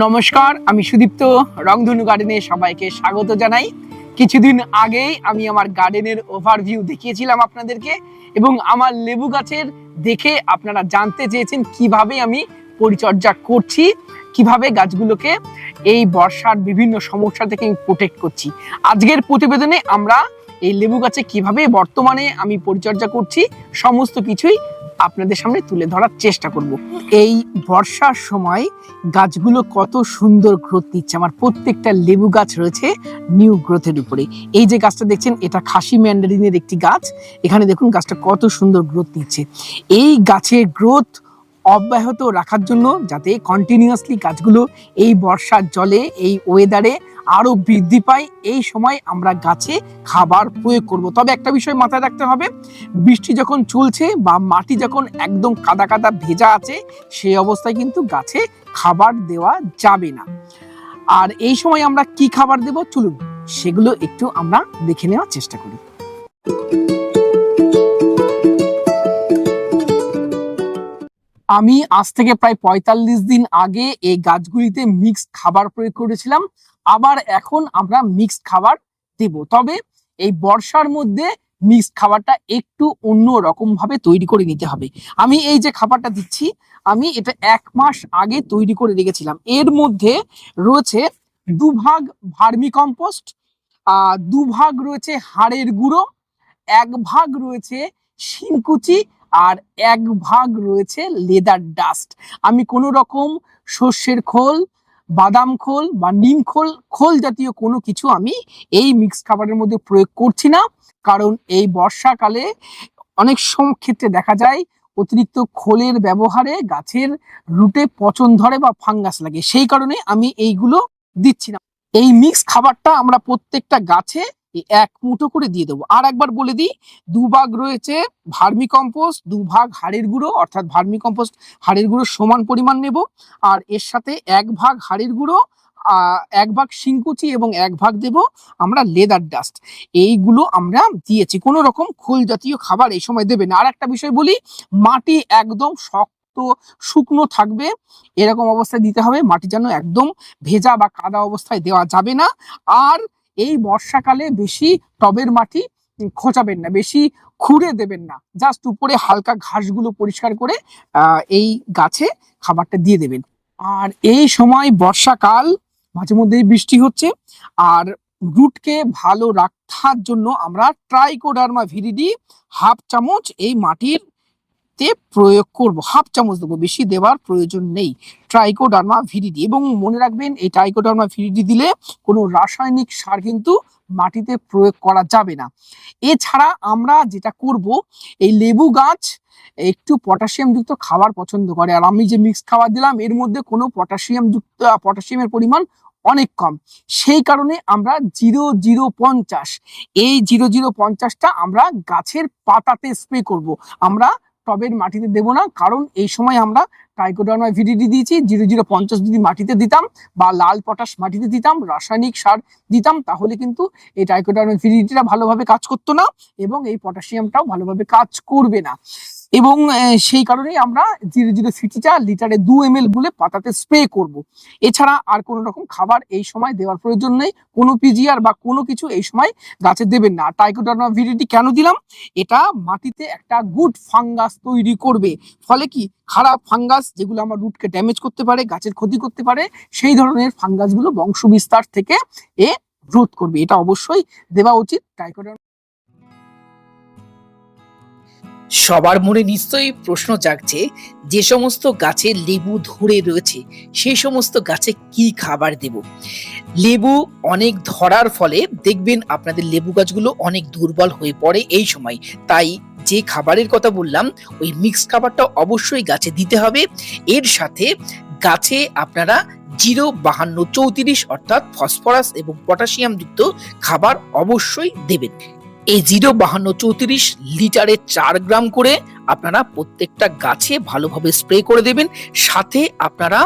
নমস্কার, আমি সুদীপ্ত রংধনু গার্ডেনে সবাইকে স্বাগত জানাই। কিছুদিন আগেই আমি আমার গার্ডেনের ওভারভিউ দেখিয়েছিলাম আপনাদেরকে এবং আমার লেবু গাছের দেখে আপনারা জানতে চেয়েছেন কীভাবে আমি পরিচর্যা করছি, কীভাবে গাছগুলোকে এই বর্ষার বিভিন্ন সমস্যা থেকে আমি প্রোটেক্ট করছি। আজকের প্রতিবেদনে আমরা এই লেবু গাছে কীভাবে বর্তমানে আমি পরিচর্যা করছি, সমস্ত কিছুই আপনাদের সামনে তুলে ধরার চেষ্টা করব। এই বর্ষার সময় গাছগুলো কত সুন্দর গ্রোথ দিচ্ছে আমার প্রত্যেকটা লেবু গাছ রয়েছে নিউ গ্রোথের উপরে। এই যে গাছটা দেখছেন, এটা খাসি ম্যান্ডারিনের একটি গাছ। এখানে দেখুন, গাছটা কত সুন্দর গ্রোথ দিচ্ছে এই গাছের গ্রোথ অব্যাহত রাখার জন্য যাতে কন্টিনিউয়াসলি গাছগুলো এই বর্ষার জলে, এই ওয়েদারে আরও বৃদ্ধি পায়। এই সময় আমরা গাছে খাবার প্রয়োগ করব। তবে একটা বিষয় মাথায় রাখতে হবে, বৃষ্টি যখন চলছে বা মাটি যখন একদম কাদা কাদা ভেজা আছে সেই অবস্থায় কিন্তু গাছে খাবার দেওয়া যাবে না। আর এই সময় আমরা কি খাবার দেব? চলুন, সেগুলো একটু আমরা দেখে নেওয়ার চেষ্টা করি। আমি আজ থেকে প্রায় পঁয়তাল্লিশ দিন আগে এই গাছগুলিতে মিক্সড খাবার প্রয়োগ করেছিলাম। আবার এখন আমরা মিক্সড খাবার দেব। তবে এই বর্ষার মধ্যে মিক্সড খাবারটা একটু অন্য রকম ভাবে তৈরি করে নিতে হবে। আমি এই যে খাবারটা দিচ্ছি, আমি এটা এক মাস আগে তৈরি করে রেখেছিলাম। এর মধ্যে রয়েছে দুভাগ ভার্মি কম্পোস্ট দুভাগ রয়েছে হাড়ের গুঁড়ো এক ভাগ রয়েছে শিংকুচি আর এক ভাগ রয়েছে লেদার ডাস্ট। আমি কোনো রকম সর্ষের খোল বাদাম খোল বা নিম খোল খোল জাতীয় কোনো কিছু আমি এই মিক্স খাবারের মধ্যে প্রয়োগ করছি না। কারণ এই বর্ষাকালে অনেক সম, ক্ষেত্রে দেখা যায় অতিরিক্ত খোলের ব্যবহারে গাছের রুটে পচন ধরে বা ফাঙ্গাস লাগে। সেই কারণে আমি এইগুলো দিচ্ছি না। এই মিক্স খাবারটা আমরা প্রত্যেকটা গাছে এক মুঠো করে দিয়ে দেবো। আর একবার বলে দিই দুভাগ রয়েছে ভার্মি কম্পোস্ট দুভাগ হাড়ের গুঁড়ো, অর্থাৎ ভার্মি কম্পোস্ট হাড়ের গুঁড়ো সমান পরিমাণ নেব। আর এর সাথে এক ভাগ হাড়ের গুঁড়ো এক ভাগ শিংকুচি এবং এক ভাগ দেব আমরা লেদার ডাস্ট। এইগুলো আমরা দিয়েছি। কোনো রকম খোল জাতীয় খাবার এই সময় দেবে না। আর একটা বিষয় বলি, মাটি একদম শক্ত, শুকনো থাকবে। এরকম অবস্থায় দিতে হবে। মাটি যেন একদম ভেজা বা কাদা অবস্থায় দেওয়া যাবে না। আর এই বর্ষাকালে বেশি টবের মাটি খোঁচাবেন না, বেশি খুঁড়ে দেবেন না। জাস্ট উপরে হালকা ঘাসগুলো পরিষ্কার করে এই গাছে খাবারটা দিয়ে দেবেন। আর এই সময় বর্ষাকাল, মাঝে মধ্যেই বৃষ্টি হচ্ছে, আর রুটকে ভালো রাখার জন্য আমরা ট্রাইকোডার্মা ভিরিডি হাফ চামচ এই মাটির তে প্রয়োগ করব। হাফ চামচ দেবো, বেশি দেওয়ার প্রয়োজন নেই। ট্রাইকোডার্মা ভিরিডি এবং মনে রাখবেন, এই ট্রাইকোডার্মা ভিরিডি দিলে কোনো রাসায়নিক সার কিন্তু মাটিতে প্রয়োগ করা যাবে না। এছাড়া আমরা যেটা করব, এই লেবু গাছ একটু পটাশিয়াম যুক্ত খাবার পছন্দ করে। আর আমি যে মিক্স খাবার দিলাম, এর মধ্যে কোনো পটাশিয়াম যুক্ত, পটাশিয়ামের পরিমাণ অনেক কম। সেই কারণে আমরা জিরো জিরো পঞ্চাশ। এই জিরো জিরো পঞ্চাশটা আমরা গাছের পাতাতে স্প্রে করব। আমরা টবের মাটিতে দেব না। কারণ এই সময় আমরা টাইকোডার্মায় ভিডিডি দিয়েছি, জিরো জিরো পঞ্চাশ যদি মাটিতে দিতাম বা লাল পটাশ মাটিতে দিতাম, রাসায়নিক সার দিতাম, তাহলে কিন্তু এই টাইকোডার্মা ভিডিডিটা ভালোভাবে কাজ করতো না এবং এই পটাশিয়ামটাও ভালোভাবে কাজ করবে না। এবং সেই কারণেই আমরা জিরো জিরো সিটিটা লিটারে দু এম এল বলে পাতাতে স্প্রে করব। এছাড়া আর কোনো রকম খাবার এই সময় দেওয়ার প্রয়োজন নেই। কোনো পিজিআর বা কোনো কিছু এই সময় গাছে দেবেন না। টাইকোডার্মা ভিডিডি কেন দিলাম? এটা মাটিতে একটা গুড ফাঙ্গাস তৈরি করবে। ফলে কি? খারাপ ফাঙ্গাস যেগুলো আমার রুটকে ড্যামেজ করতে পারে, গাছের ক্ষতি করতে পারে, সেই ধরনের ফাঙ্গাসগুলো বংশ বিস্তার থেকে এ রোধ করবে। এটা অবশ্যই দেওয়া উচিত টাইকোডার্মা সবার মনে নিশ্চয়ই প্রশ্ন জাগছে, যে সমস্ত গাছে লেবু ধরে রয়েছে সেই সমস্ত গাছে কি খাবার দেব? লেবু অনেক ধরার ফলে দেখবেন আপনাদের লেবু গাছগুলো অনেক দুর্বল হয়ে পড়ে এই সময়। তাই যে খাবারের কথা বললাম, ওই মিক্স খাবারটা অবশ্যই গাছে দিতে হবে। এর সাথে গাছে আপনারা জিরো বাহান্ন চৌত্রিশ অর্থাৎ ফসফরাস এবং পটাশিয়াম যুক্ত খাবার অবশ্যই দেবেন। এই জিরো বাহান্ন চৌত্রিশ লিটারে চার গ্রাম করে আপনারা প্রত্যেকটা গাছে ভালোভাবে স্প্রে করে দেবেন। সাথে আপনারা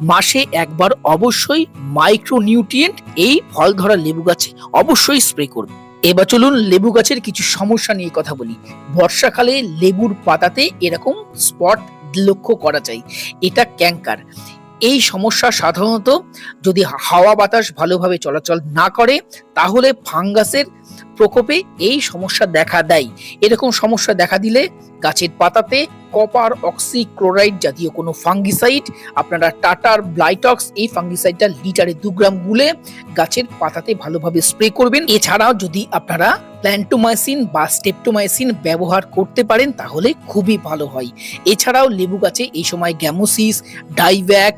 মাসে একবার অবশ্যই মাইক্রো নিউট্রিয়েন্ট এই ফল ধরা লেবু গাছে অবশ্যই স্প্রে করবেন এবার চলুন লেবু গাছের কিছু সমস্যা নিয়ে কথা বলি। বর্ষাকালে লেবুর পাতাতে এরকম স্পট লক্ষ্য করা যায়। এটা ক্যাঙ্কার এই সমস্যা সাধারণত যদি হাওয়া বাতাস ভালোভাবে চলাচল না করে, তাহলে ফাঙ্গাসের প্রকোপে এই সমস্যা দেখা দেয়। এরকম সমস্যা দেখা দিলে গাছের পাতাতে কপার অক্সি ক্লোরাইড জাতীয় কোনো ফাঙ্গিসাইড, আপনারা টাটার ব্লাইটক্স, এই ফাঙ্গিসাইডটা লিটারে দু গ্রাম গুলে গাছের পাতাতে ভালোভাবে স্প্রে করবেন। এছাড়াও যদি আপনারা প্ল্যান্টোমাইসিন বা স্টেপটোমাইসিন ব্যবহার করতে পারেন, তাহলে খুবই ভালো হয়। এছাড়াও লেবু গাছে এই সময় গ্যামোসিস, ডাইভ্যাক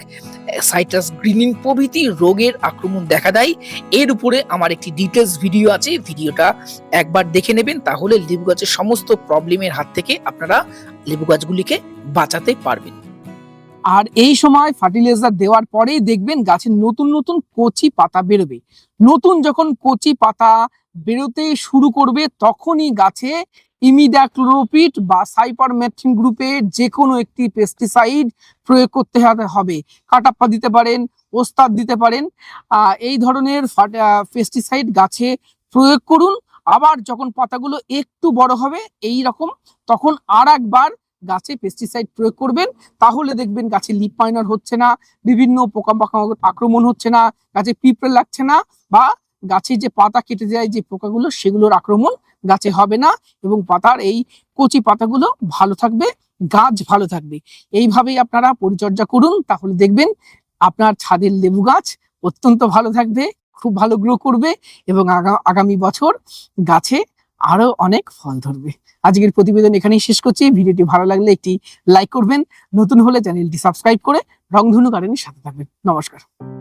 সাইট্রাস গ্রিনিং প্রভৃতি রোগের আক্রমণ দেখা দেয়। এর উপরে আমার একটি ডিটেলস ভিডিও আছে। ভিডিওটা একবার দেখে নেবেন, তাহলে লেবু গাছের সমস্ত প্রবলেমের হাত থেকে আপনারা লেবু গাছগুলিকে বাঁচাতে পারবেন। আর এই সময় ফার্টিলাইজার দেওয়ার পরেই দেখবেন গাছের নতুন নতুন কচি পাতা বেরোবে। নতুন যখন কচি পাতা বেরোতে শুরু করবে, তখনই গাছে ইমিডাক্লোরোপিড বা সাইপারমেথ্রিন গ্রুপের যে কোনো একটি পেস্টিসাইড প্রয়োগ করতে হবে- হবে। কাটাপ্পা দিতে পারেন, ওস্তাদ দিতে পারেন। এই ধরনের পেস্টিসাইড গাছে প্রয়োগ করুন। আবার যখন পাতাগুলো একটু বড় হবে এই রকম, তখন আর একবার গাছে পেস্টিসাইড প্রয়োগ করবেন। তাহলে দেখবেন গাছে লিপ মাইনার হচ্ছে না, বিভিন্ন পোকামাকড় আক্রমণ হচ্ছে না, গাছে পিঁপড়ে লাগছে না, বা গাছে যে পাতা কেটে যায় যে পোকাগুলো, সেগুলোর আক্রমণ গাছে হবে না এবং পাতার এই কচি পাতাগুলো ভালো থাকবে, গাছ ভালো থাকবে। এইভাবেই আপনারা পরিচর্যা করুন, তাহলে দেখবেন আপনার ছাদের লেবু গাছ অত্যন্ত ভালো থাকবে, খুব ভালো গ্রো করবে এবং আগা- আগামী বছর গাছে আরও অনেক ফল ধরবে। আজকের প্রতিবেদন এখানেই শেষ করছি। ভিডিওটি ভালো লাগলে একটি লাইক করবেন। নতুন হলে চ্যানেলটি সাবস্ক্রাইব করে রংধনু গার্ডেনের সাথে থাকবেন। নমস্কার।